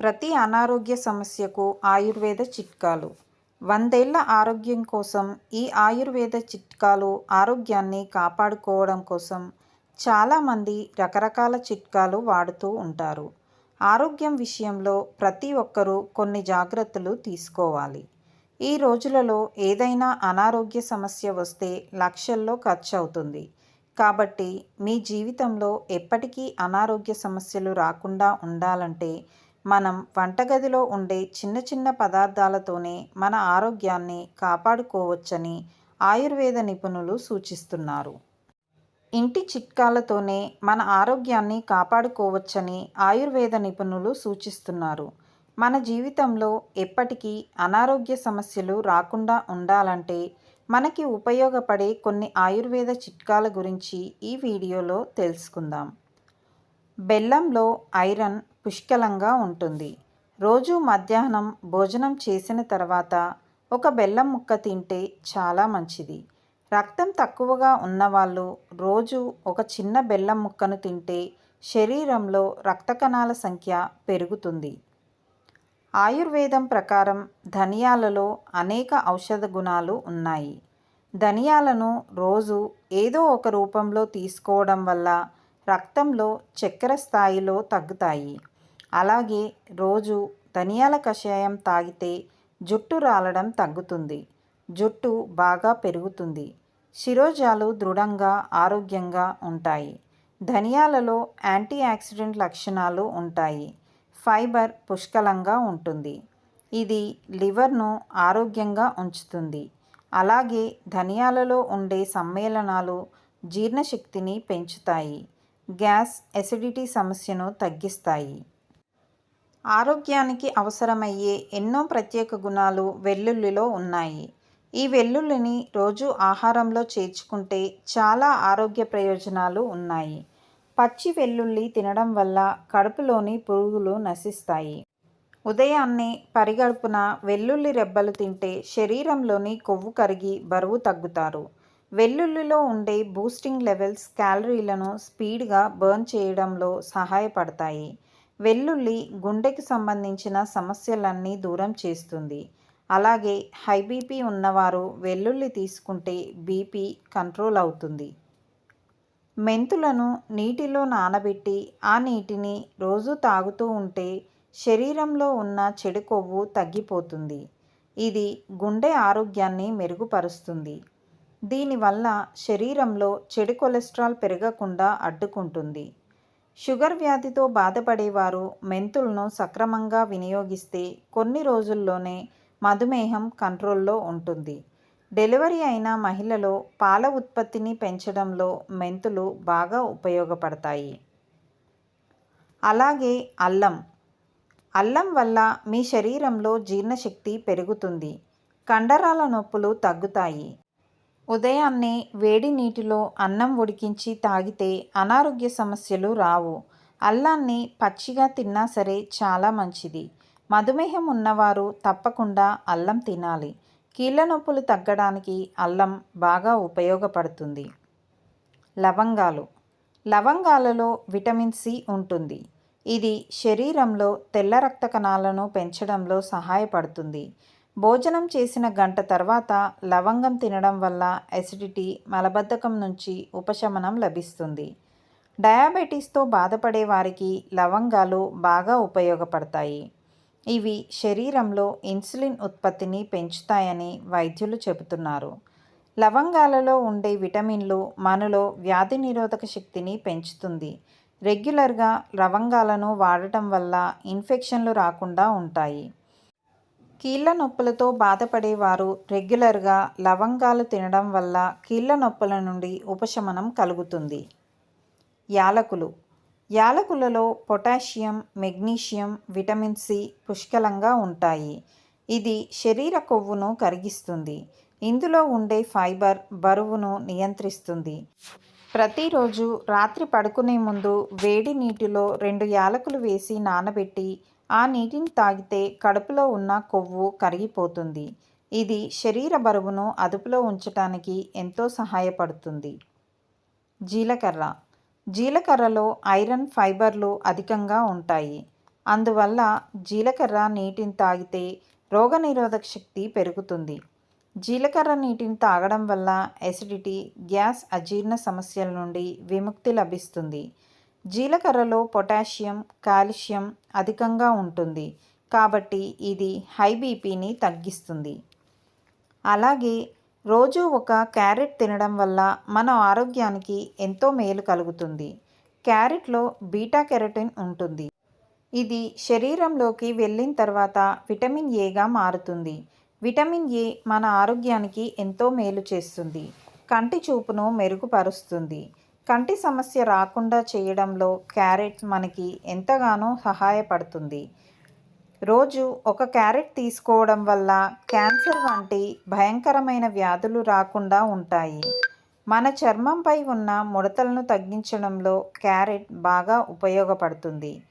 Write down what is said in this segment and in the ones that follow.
ప్రతి అనారోగ్య సమస్యకు ఆయుర్వేద చిట్కాలు. వందేళ్ళ ఆరోగ్యం కోసం ఈ ఆయుర్వేద చిట్కాలు ఆరోగ్యాన్ని కాపాడుకోవడం కోసం చాలామంది రకరకాల చిట్కాలు వాడుతూ ఉంటారు. ఆరోగ్యం విషయంలో ప్రతి ఒక్కరూ కొన్ని జాగ్రత్తలు తీసుకోవాలి. ఈ రోజులలో ఏదైనా అనారోగ్య సమస్య వస్తే లక్షల్లో ఖర్చు అవుతుంది కాబట్టి మీ జీవితంలో ఎప్పటికీ అనారోగ్య సమస్యలు రాకుండా ఉండాలంటే మనం వంటగదిలో ఉండే చిన్న చిన్న పదార్థాలతోనే మన ఆరోగ్యాన్ని కాపాడుకోవచ్చని ఆయుర్వేద నిపుణులు సూచిస్తున్నారు. ఇంటి చిట్కాలతోనే మన ఆరోగ్యాన్ని కాపాడుకోవచ్చని ఆయుర్వేద నిపుణులు సూచిస్తున్నారు. మన జీవితంలో ఎప్పటికీ అనారోగ్య సమస్యలు రాకుండా ఉండాలంటే మనకి ఉపయోగపడే కొన్ని ఆయుర్వేద చిట్కాల గురించి ఈ వీడియోలో తెలుసుకుందాం. బెల్లంలో ఐరన్ పుష్కలంగా ఉంటుంది. రోజు మధ్యాహ్నం భోజనం చేసిన తర్వాత ఒక బెల్లం ముక్క తింటే చాలా మంచిది. రక్తం తక్కువగా ఉన్నవాళ్ళు రోజు ఒక చిన్న బెల్లం ముక్కను తింటే శరీరంలో రక్త కణాల సంఖ్య పెరుగుతుంది. ఆయుర్వేదం ప్రకారం ధనియాలలో అనేక ఔషధ గుణాలు ఉన్నాయి. ధనియాలను రోజు ఏదో ఒక రూపంలో తీసుకోవడం వల్ల రక్తంలో చక్కెర స్థాయిలో తగ్గుతాయి. అలాగే రోజు ధనియాల కషాయం తాగితే జుట్టు రాలడం తగ్గుతుంది. జుట్టు బాగా పెరుగుతుంది. శిరోజాలు దృఢంగా ఆరోగ్యంగా ఉంటాయి. ధనియాలలో యాంటీ ఆక్సిడెంట్ లక్షణాలు ఉంటాయి. ఫైబర్ పుష్కలంగా ఉంటుంది. ఇది లివర్ను ఆరోగ్యంగా ఉంచుతుంది. అలాగే ధనియాలలో ఉండే సమ్మేళనాలు జీర్ణశక్తిని పెంచుతాయి. గ్యాస్ ఎసిడిటీ సమస్యను తగ్గిస్తాయి. ఆరోగ్యానికి అవసరమయ్యే ఎన్నో ప్రత్యేక గుణాలు వెల్లుల్లిలో ఉన్నాయి. ఈ వెల్లుల్లిని రోజు ఆహారంలో చేర్చుకుంటే చాలా ఆరోగ్య ప్రయోజనాలు ఉన్నాయి. పచ్చి వెల్లుల్లి తినడం వల్ల కడుపులోని పురుగులు నశిస్తాయి. ఉదయాన్నే పరిగడుపున వెల్లుల్లి రెబ్బలు తింటే శరీరంలోని కొవ్వు కరిగి బరువు తగ్గుతారు. వెల్లుల్లిలో ఉండే బూస్టింగ్ లెవెల్స్ క్యాలరీలను స్పీడ్గా బర్న్ చేయడంలో సహాయపడతాయి. వెల్లుల్లి గుండెకి సంబంధించిన సమస్యలన్నీ దూరం చేస్తుంది. అలాగే హై బీపీ ఉన్నవారు వెల్లుల్లి తీసుకుంటే బీపీ కంట్రోల్ అవుతుంది. మెంతులను నీటిలో నానబెట్టి ఆ నీటిని రోజు తాగుతూ ఉంటే శరీరంలో ఉన్న చెడు కొవ్వు తగ్గిపోతుంది. ఇది గుండె ఆరోగ్యాన్ని మెరుగుపరుస్తుంది. దీనివల్ల శరీరంలో చెడు కొలెస్ట్రాల్ పెరగకుండా అడ్డుకుంటుంది. షుగర్ వ్యాధితో బాధపడేవారు మెంతులను సక్రమంగా వినియోగిస్తే కొన్ని రోజుల్లోనే మధుమేహం కంట్రోల్లో ఉంటుంది. డెలివరీ అయిన మహిళలో పాల ఉత్పత్తిని పెంచడంలో మెంతులు బాగా ఉపయోగపడతాయి. అలాగే అల్లం. అల్లం వల్ల మీ శరీరంలో జీర్ణశక్తి పెరుగుతుంది. కండరాల నొప్పులు తగ్గుతాయి. ఉదయాన్నే వేడి నీటిలో అన్నం ఉడికించి తాగితే అనారోగ్య సమస్యలు రావు. అల్లాన్ని పచ్చిగా తిన్నా సరే చాలా మంచిది. మధుమేహం ఉన్నవారు తప్పకుండా అల్లం తినాలి. కీళ్ళ నొప్పులు తగ్గడానికి అల్లం బాగా ఉపయోగపడుతుంది. లవంగాలు. లవంగాలలో విటమిన్ సి ఉంటుంది. ఇది శరీరంలో తెల్ల రక్త కణాలను పెంచడంలో సహాయపడుతుంది. భోజనం చేసిన గంట తర్వాత లవంగం తినడం వల్ల ఎసిడిటీ మలబద్ధకం నుంచి ఉపశమనం లభిస్తుంది. డయాబెటీస్తో బాధపడే వారికి లవంగాలు బాగా ఉపయోగపడతాయి. ఇవి శరీరంలో ఇన్సులిన్ ఉత్పత్తిని పెంచుతాయని వైద్యులు చెబుతున్నారు. లవంగాలలో ఉండే విటమిన్లు మనలో వ్యాధి నిరోధక శక్తిని పెంచుతుంది. రెగ్యులర్గా లవంగాలను వాడటం వల్ల ఇన్ఫెక్షన్లు రాకుండా ఉంటాయి. కీళ్ళ నొప్పులతో బాధపడేవారు రెగ్యులర్గా లవంగాలు తినడం వల్ల కీళ్ళ నొప్పుల నుండి ఉపశమనం కలుగుతుంది. యాలకులు. యాలకులలో పొటాషియం మెగ్నీషియం విటమిన్ సి పుష్కలంగా ఉంటాయి. ఇది శరీర కొవ్వును కరిగిస్తుంది. ఇందులో ఉండే ఫైబర్ బరువును నియంత్రిస్తుంది. ప్రతిరోజు రాత్రి పడుకునే ముందు వేడి నీటిలో రెండు యాలకులు వేసి నానబెట్టి ఆ నీటిని తాగితే కడుపులో ఉన్న కొవ్వు కరిగిపోతుంది. ఇది శరీర బరువును అదుపులో ఉంచటానికి ఎంతో సహాయపడుతుంది. జీలకర్ర. జీలకర్రలో ఐరన్ ఫైబర్లు అధికంగా ఉంటాయి. అందువల్ల జీలకర్ర నీటిని తాగితే రోగనిరోధక శక్తి పెరుగుతుంది. జీలకర్ర నీటిని తాగడం వల్ల ఎసిడిటీ గ్యాస్ అజీర్ణ సమస్యల నుండి విముక్తి లభిస్తుంది. జీలకర్రలో పొటాషియం కాల్షియం అధికంగా ఉంటుంది. కాబట్టి ఇది హై బీపీని తగ్గిస్తుంది. అలాగే రోజు ఒక క్యారెట్ తినడం వల్ల మన ఆరోగ్యానికి ఎంతో మేలు కలుగుతుంది. క్యారెట్లో బీటా కెరటిన్ ఉంటుంది. ఇది శరీరంలోకి వెళ్ళిన తర్వాత విటమిన్ ఏగా మారుతుంది. విటమిన్ ఏ మన ఆరోగ్యానికి ఎంతో మేలు చేస్తుంది. కంటి చూపును మెరుగుపరుస్తుంది. కంటి సమస్య రాకుండా చేయడంలో క్యారెట్ మనకి ఎంతగానో సహాయపడుతుంది. రోజు ఒక క్యారెట్ తీసుకోవడం వల్ల క్యాన్సర్ వంటి భయంకరమైన వ్యాధులు రాకుండా ఉంటాయి. మన చర్మంపై ఉన్న ముడతలను తగ్గించడంలో క్యారెట్ బాగా ఉపయోగపడుతుంది.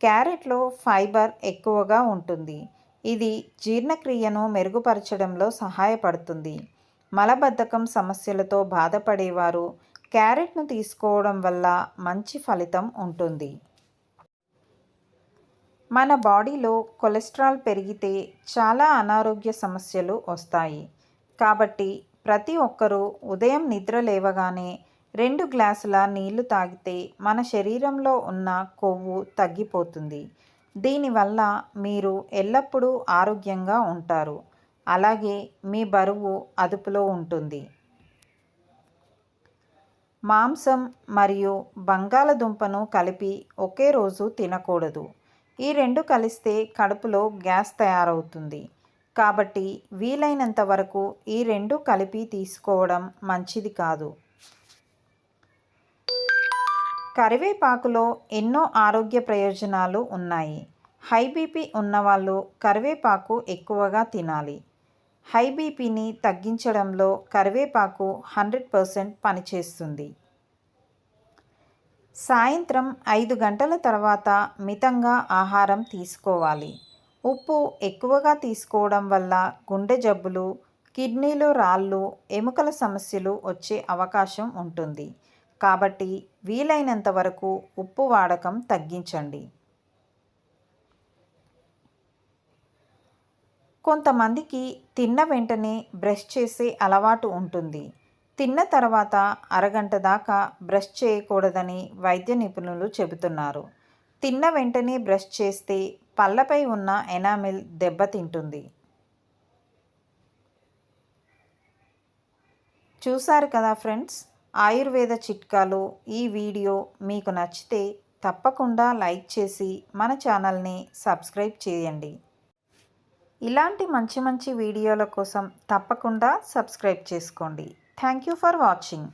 క్యారెట్లో ఫైబర్ ఎక్కువగా ఉంటుంది. ఇది జీర్ణక్రియను మెరుగుపరచడంలో సహాయపడుతుంది. మలబద్ధకం సమస్యలతో బాధపడేవారు క్యారెట్ను తీసుకోవడం వల్ల మంచి ఫలితం ఉంటుంది. మన బాడీలో కొలెస్ట్రాల్ పెరిగితే చాలా అనారోగ్య సమస్యలు వస్తాయి. కాబట్టి ప్రతి ఒక్కరూ ఉదయం నిద్ర లేవగానే రెండు గ్లాసుల నీళ్ళు తాగితే మన శరీరంలో ఉన్న కొవ్వు తగ్గిపోతుంది. దీనివల్ల మీరు ఎల్లప్పుడూ ఆరోగ్యంగా ఉంటారు. అలాగే మీ బరువు అదుపులో ఉంటుంది. మాంసం మరియు బంగాళదుంపను కలిపి ఒకే రోజు తినకూడదు. ఈ రెండు కలిస్తే కడుపులో గ్యాస్ తయారవుతుంది. కాబట్టి వీలైనంత వరకు ఈ రెండు కలిపి తీసుకోవడం మంచిది కాదు. కరివేపాకులో ఎన్నో ఆరోగ్య ప్రయోజనాలు ఉన్నాయి. హై బీపీ ఉన్నవాళ్ళు కరివేపాకు ఎక్కువగా తినాలి. హై బీపీని తగ్గించడంలో కరివేపాకు హండ్రెడ్ పర్సెంట్ పనిచేస్తుంది. సాయంత్రం ఐదు గంటల తర్వాత మితంగా ఆహారం తీసుకోవాలి. ఉప్పు ఎక్కువగా తీసుకోవడం వల్ల గుండె జబ్బులు కిడ్నీలో రాళ్ళు ఎముకల సమస్యలు వచ్చే అవకాశం ఉంటుంది. కాబట్టి వీలైనంత వరకు ఉప్పు వాడకం తగ్గించండి. కొంతమందికి తిన్న వెంటనే బ్రష్ చేసే అలవాటు ఉంటుంది. తిన్న తర్వాత అరగంట దాకా బ్రష్ చేయకూడదని వైద్య నిపుణులు చెబుతున్నారు. తిన్న వెంటనే బ్రష్ చేస్తే పళ్ళపై ఉన్న ఎనామిల్ దెబ్బతింటుంది చూశారు కదా ఫ్రెండ్స్ ఆయుర్వేద చిట్కాలు ఈ వీడియో మీకు నచ్చితే తప్పకుండా లైక్ చేసి మన ఛానల్ని సబ్స్క్రైబ్ చేయండి. ఇలాంటి మంచి మంచి వీడియోల కోసం తప్పకుండా సబ్స్క్రైబ్ చేసుకోండి. Thank you for watching